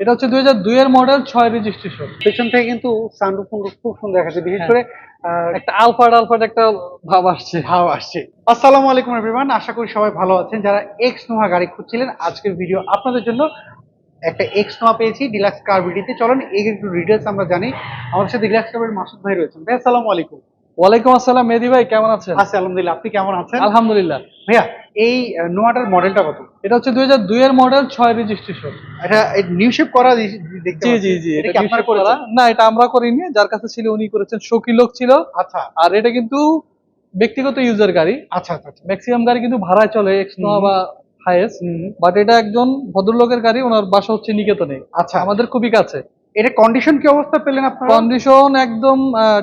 এটা হচ্ছে দুই হাজার দুই এর মডেল ছয় রেজিস্ট্রেশন পেছন থেকে কিন্তু সানরুফ খুব সুন্দর দেখাচ্ছে বিশেষ হ্যাঁ। করে আহ, একটা আলফাট আলফাট একটা ভাব আসছে। ভাব আসছে। আসসালামু আলাইকুম এভরিওয়ান আশা করি সবাই ভালো আছেন। যারা এক্স নোহা গাড়ি খুঁজছিলেন আজকের ভিডিও আপনাদের জন্য একটা এক্স নোহা পেয়েছি ডিলাক্স কার ভিডিওতে চলেন এই একটু ডিটেলস আমরা জানি। আমাদের সাথে ডিলাক্স কারের মাসুদ ভাই রয়েছেন। ভাই আসসালামু আলাইকুম। ওয়ালাইকুম আসসালাম মেহেদি ভাই কেমন আছেন? আছি আলহামদুলিল্লাহ। আপনি কেমন আছেন? আলহামদুলিল্লাহ। ভাইয়া এই নোয়াটার মডেলটা কত? এটা হচ্ছে দুই হাজার দুই এর মডেল ছয় রেজিস্ট্রেশন এটা নিউ শেপ করা জি জি জি এটা আপনারা করা? না এটা আমরা করিনি। যার কাছে ছিল উনি করেছেন শৌকি লোক ছিল। আচ্ছা। আর এটা কিন্তু ব্যক্তিগত ইউজার গাড়ি। আচ্ছা আচ্ছা আচ্ছা। ম্যাক্সিমাম গাড়ি কিন্তু ভাড়ায় চলে এক্সনোয়া বা হাইয়েস হুম, বাট এটা একজন ভদ্রলোকের গাড়ি ওনার বাসা হচ্ছে নিকেতনে। আচ্ছা। আমাদের খুবই কাছে। এটা কন্ডিশন কি অবস্থা পেলেন আপনারা? কন্ডিশন একদম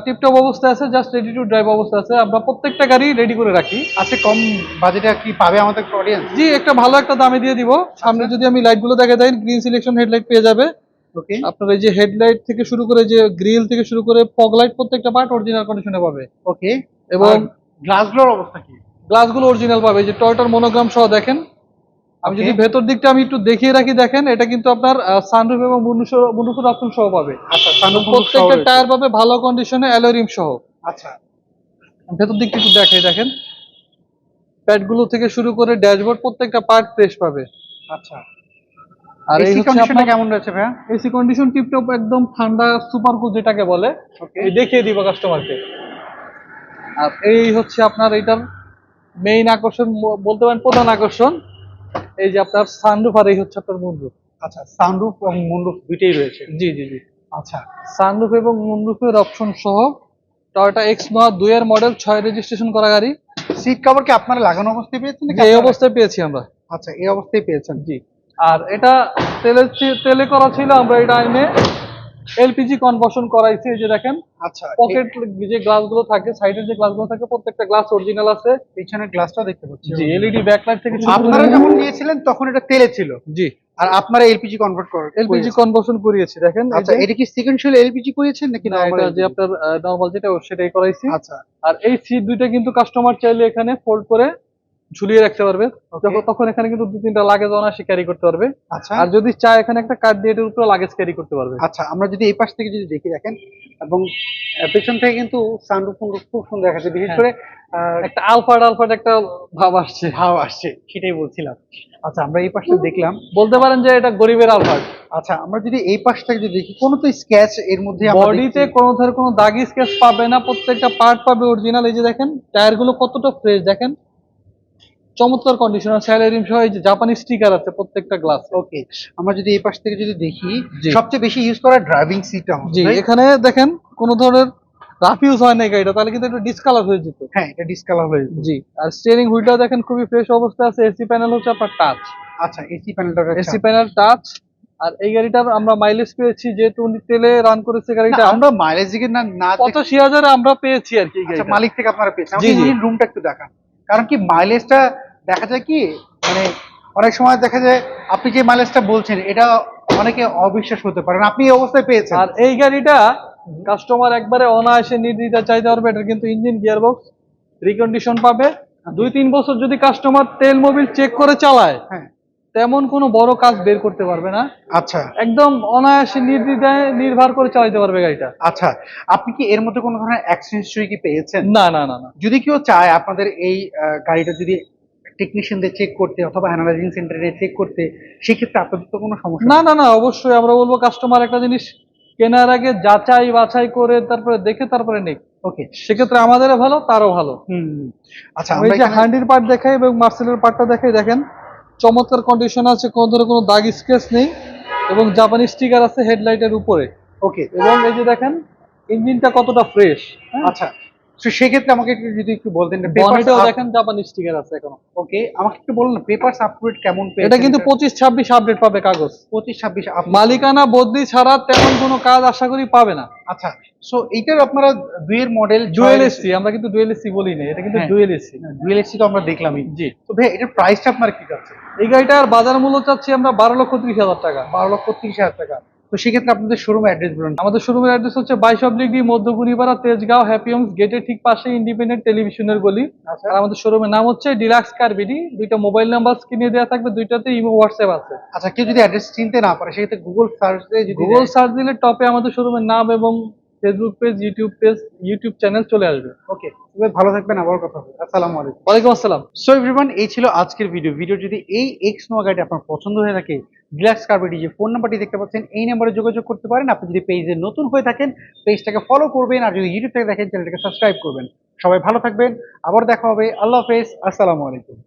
টিপটপ অবস্থা আছে জাস্ট রেডি টু ড্রাইভ অবস্থা আছে। আমরা প্রত্যেকটা গাড়ি রেডি করে রাখি। আজকে কম বাজেটে কি পাবে আমাদের অডিয়েন্স জি একটা ভালো একটা দামে দিয়ে দিব। সামনে যদি আমি লাইটগুলো দেখা দেয় গ্রিন সিলেকশন হেডলাইট পেয়ে যাবে। ওকে আপনার এই যে হেডলাইট থেকে শুরু করে যে গ্রিল থেকে শুরু করে ফগ লাইট প্রত্যেকটা পার্ট অরিজিনাল কন্ডিশনে পাবে। ওকে এবং গ্লাসগুলোর অবস্থা কি? গ্লাসগুলো অরিজিনাল পাবে। এই যে টয়টার মনোগ্রাম সহ দেখেন। আমি যদি ভেতর দিকটা আমি একটু দেখিয়ে রাখি দেখেন এটা কিন্তু আপনার সানরুফ এবং মুন্ডুফুর অপশন সহ পাবে। আচ্ছা সানরুফ প্রত্যেকটা টায়ার পাবে ভালো কন্ডিশনে অ্যালোরিম সহ। আচ্ছা। ভেতর দিকটা একটু দেখাই দেখেন। প্যাডগুলো থেকে শুরু করে ড্যাশবোর্ড প্রত্যেকটা পার্ট ফ্রেশ পাবে। আচ্ছা। আর এসি কন্ডিশনটা আপনার কেমন রয়েছে ভাইয়া? এসি কন্ডিশন টিপটপ একদম ঠান্ডা সুপার কুল যেটাকে বলে। দেখিয়ে দিব কাস্টমারকে আর এই হচ্ছে আপনার এটার মেইন আকর্ষণ বলতে পারেন প্রধান আকর্ষণ। এই যে আপনার সানরুফ আর এই হচ্ছে আপনার মুনরুফ আচ্ছা সানরুফ এবং মুনরুফ দুইটাই রয়েছে। জি জি জি। আচ্ছা। সানরুফ এবং মুনরুফের অপশন সহ টয়োটা এক্স নয় দুই এর মডেল ছয় রেজিস্ট্রেশন করা গাড়ি। সিট কভার কি আপনারা লাগানো অবস্থায় পেয়েছেন এই অবস্থায় পেয়েছি আমরা। আচ্ছা এই অবস্থায় পেয়েছেন। জি। আর এটা তেলে তেলে করা ছিল আমরা এটা এনে এলপিজি কনভার্সন করাইছি এই যে দেখেন। আচ্ছা পকেট যে গ্লাসগুলো থাকে সাইডের যে গ্লাসগুলো থাকে প্রত্যেকটা গ্লাস অরিজিনাল আছে। পিছনের গ্লাসটাও দেখতে পাচ্ছি। জি এলইডি ব্যাকলাইট থেকে আপনারা যখন নিয়েছিলেন তখন এটা তেলে ছিল। জি। আর আপনারা এলপিজি কনভার্ট করেন এলপিজি কনভার্সন করিয়েছি দেখেন আচ্ছা এটা কি সিকোয়েন্সিয়াল এলপিজি করিয়েছেন নাকি না, এটা যে আপনার নরমাল যেটা সেটাই করাইছি। আচ্ছা। আর এই সিট দুইটা কিন্তু কাস্টমার চাইলে এখানে ফোল্ড করে ঝুলিয়ে রাখতে পারবে। তখন এখানে কিন্তু দু তিনটা লাগেজ অনায়াসে ক্যারি করতে পারবে। আচ্ছা। আর যদি চায় এখানে একটা কার্ড দিয়ে এটার উপরে লাগেজ ক্যারি করতে পারবে। আচ্ছা আমরা যদি এই পাশ থেকে যদি দেখি দেখেন এবং পেছন থেকে কিন্তু সানরুফ খুব সুন্দর দেখাচ্ছে। বিশেষ হ্যাঁ। করে একটা আলফাট আলফাট একটা ভাব আসছে। ভাব আসছে সেটাই বলছিলাম। আচ্ছা আমরা এই পাশটা দেখলাম। বলতে পারেন যে এটা গরিবের আলফাট আচ্ছা আমরা যদি এই পাশটা যদি দেখি কোনো তো স্কেচ এর মধ্যে বডিতে কোনো ধরনের কোনো দাগি স্কেচ পাবে না প্রত্যেকটা পার্ট পাবে অরিজিনাল এই যে দেখেন টায়ারগুলো কতটা ফ্রেশ দেখেন। চমৎকার কন্ডিশন আর স্যালারিম সহ এই যে জাপানি স্টিকার আছে প্রত্যেকটা গ্লাস ওকে আমরা যদি এই পাশ থেকে যদি দেখি সবচেয়ে বেশি ইউজ করা ড্রাইভিং সিটটা জি এখানে দেখেন কোন ধরনের রাফ ইউজ হয় না গাড়িটা তাহলে কিন্তু একটু ডিসকালার হয়ে যেত। হ্যাঁ এটা ডিসকালার হয়ে যেত। জি আর স্টিয়ারিং হুইলটাও দেখেন খুবই ফ্রেশ অবস্থা আছে এসি প্যানেল হচ্ছে আপনার টাচ আচ্ছা এসি প্যানেলটা এসি প্যানেল টাচ আর এই গাড়িটার আমরা মাইলেজ পেয়েছি যেহেতু উনি তেলে রান করেছে গাড়িটা। আমরা মাইলেজ দিকে না না পঁচাশি হাজারে আমরা পেয়েছি আর কি আচ্ছা মালিক থেকে আপনারা পেয়েছেন। রুমটা একটু দেখান। কারণ কি মাইলেজটা দেখা যায় কি মানে অনেক সময় দেখা যায় আপনি যে মাইলেজটা বলছেন এটা অনেকে অবিশ্বাস হতে পারেন আপনি এই অবস্থায় পেয়েছেন। আর এই গাড়িটা কাস্টমার একবারে অনায়াসে নির্দ্বিধা চাইতে পারবে এটা কিন্তু ইঞ্জিন গিয়ারবক্স রিকন্ডিশন পাবে। দুই তিন বছর যদি কাস্টমার তেল মোবিল চেক করে চালায় হ্যাঁ। তেমন কোনো বড় কাজ বের করতে পারবে না। আচ্ছা। একদম অনায়াসে নির্দ্বিধায় নির্ভর করে চালাতে পারবে গাড়িটা। আচ্ছা। আপনি কি এর মধ্যে কোনো ধরনের অ্যাক্সিডেন্ট হিস্ট্রি কি পেয়েছেন? না না না না। যদি কেউ চায় আপনাদের এই গাড়িটা যদি টেকনিশিয়ানদের চেক করতে অথবা অ্যানালাইজিং সেন্টারে চেক করতে সেক্ষেত্রে আপনাদের তো কোনো সমস্যা না না না অবশ্যই আমরা বলব কাস্টমার একটা জিনিস কেনার আগে যাচাই বাছাই করে তারপরে দেখে তারপরে নিক ওকে সেক্ষেত্রে আমাদেরও ভালো তারও ভালো। হুম। আচ্ছা ওই যে হান্ডির পার্ট দেখাই এবং মার্সেলের পার্টটা দেখাই দেখেন চমৎকার কন্ডিশন আছে কোনো ধরনের কোনো দাগ স্কেচ নেই এবং জাপানি স্টিকার আছে হেডলাইটের উপরে। ওকে এবং এই যে দেখেন ইঞ্জিনটা কতটা ফ্রেশ আচ্ছা তো সেক্ষেত্রে আমাকে একটু যদি একটু বলতেন বনেটেও দেখেন জাপানি স্টিকার আছে এখনও। ওকে আমাকে একটু বলুন পেপারস আপডেট কেমন এটা কিন্তু পঁচিশ ছাব্বিশ আপডেট পাবে কাগজ। পঁচিশ ছাব্বিশ মালিকানা বদলি ছাড়া তেমন কোনো কাজ আশা করি পাবে না। আচ্ছা সো এইটার আপনারা দুইয়ের মডেল ডুয়েল এসি আমরা কিন্তু ডুয়েল এসি বলি না এটা কিন্তু। ডুয়েল এসি ডুয়েল এসি তো আমরা দেখলামই। জি। তো ভাই এটার প্রাইসটা আপনারা কি যাচ্ছে? এই গাড়িটার বাজার মূল্য চাচ্ছি আমরা বারো লক্ষ ত্রিশ হাজার টাকা। বারো লক্ষ তিরিশ হাজার টাকা। তো সেক্ষেত্রে আপনাদের শোরুম অ্যাড্রেস বলুন। আমাদের শোরুমের অ্যাড্রেস হচ্ছে বাইশ অব্লিগি মধ্যগুনিপাড়া তেজগাঁও হ্যাপি হোমস গেটের ঠিক পাশে ইন্ডিপেন্ডেন্ট টেলিভিশনের গলি। আচ্ছা। আর আমাদের শোরুমের নাম হচ্ছে ডিলাক্স কার বিডি দুইটা মোবাইল নাম্বার স্ক্রিনে দেওয়া থাকবে দুইটাতে ইমো হোয়াটসঅ্যাপ আছে। আচ্ছা কেউ যদি অ্যাড্রেস চিনতে না পারে সেক্ষেত্রে গুগল সার্চ দিয়ে গুগল সার্চ দিলে টপে আমাদের শোরুমের নাম এবং Facebook page YouTube page YouTube channel চলে আসবে। ওকে ভালো থাকবেন আবার কথা হবে। আসসালামু আলাইকুম। ওয়ালাইকুম আসসালাম। সো এভরিওয়ান এই ছিল আজকের ভিডিও ভিডিও যদি এই এক্স নোয়া গাড়িটি আপনার পছন্দ হয়ে থাকে ডিলাক্স কার্বেটি যে ফোন নাম্বারটি দেখতে পাচ্ছেন এই নাম্বারে যোগাযোগ করতে পারেন। আপনি যদি পেজে নতুন হয়ে থাকেন পেজটাকে ফলো করবেন আর যদি ইউটিউব থেকে দেখেন চ্যানেলটাকে সাবস্ক্রাইব করবেন। সবাই ভালো থাকবেন আবার দেখা হবে। আল্লাহ হাফেজ আসসালামু আলাইকুম।